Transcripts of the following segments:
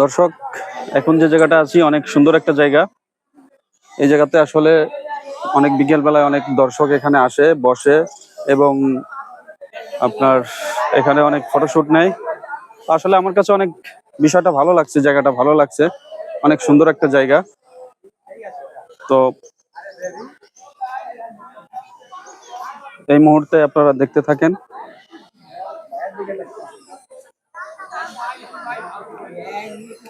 দর্শক, এখন যে জায়গাটা আছি, অনেক সুন্দর একটা জায়গা। এই জায়গাতে আসলে অনেক বিকেল বেলায় অনেক দর্শক এখানে আসে, বসে এবং আপনার এখানে অনেক ফটোশুট নেয়। আসলে আমার কাছে অনেক বিষয়টা ভালো লাগছে, জায়গাটা ভালো লাগছে। অনেক সুন্দর একটা জায়গা। তো এই মুহূর্তে আপনারা দেখতে থাকেন। 哎。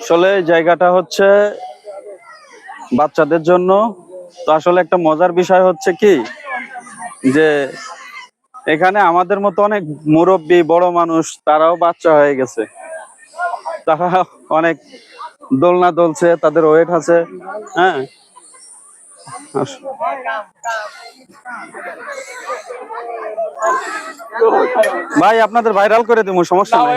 আসলে জায়গাটা হচ্ছে বাচ্চাদের জন্য। তো আসলে একটা মজার বিষয় হচ্ছে কি, যে এখানে আমাদের মতো অনেক মুরব্বী বড় মানুষ, তারাও বাচ্চা হয়ে গেছে। তারা অনেক দোলনা দোলছে, তাদের ওয়েট আছে হ্যাঁ। ভাই আপনাদের ভাইরাল করে দেবো সমস্যা নেই।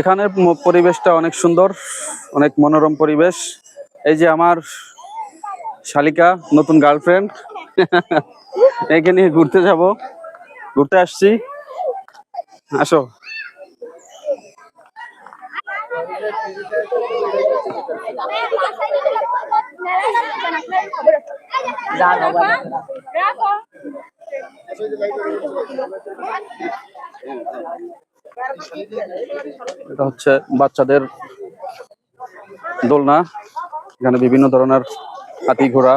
এখানের পরিবেশটা অনেক সুন্দর। অনেক মনোরম পরিবেশ। এই যে আমার শালিকা, নতুন গার্লফ্রেন্ড একে নিয়ে ঘুরতে যাব। ঘুরতে আসছি। আসো। এটা হচ্ছে বাচ্চাদের দোলনা, এখানে বিভিন্ন ধরনের হাতি ঘোড়া,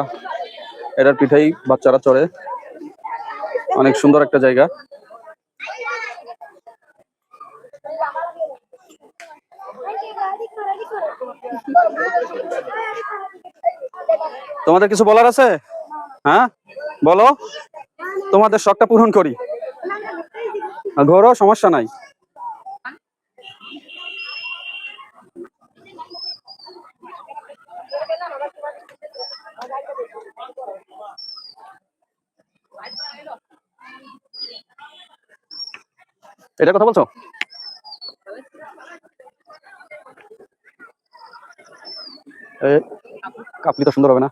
এটার পিঠেই বাচ্চারা চড়ে। অনেক সুন্দর একটা জায়গা। তোমাদের কিছু বলার আছে? হ্যাঁ? বলো। তোমাদের শখটা পূরণ করি। ঘোরো, সমস্যা নাই। এটা কথা বলছো? কাপলি তো সুন্দর হবে না।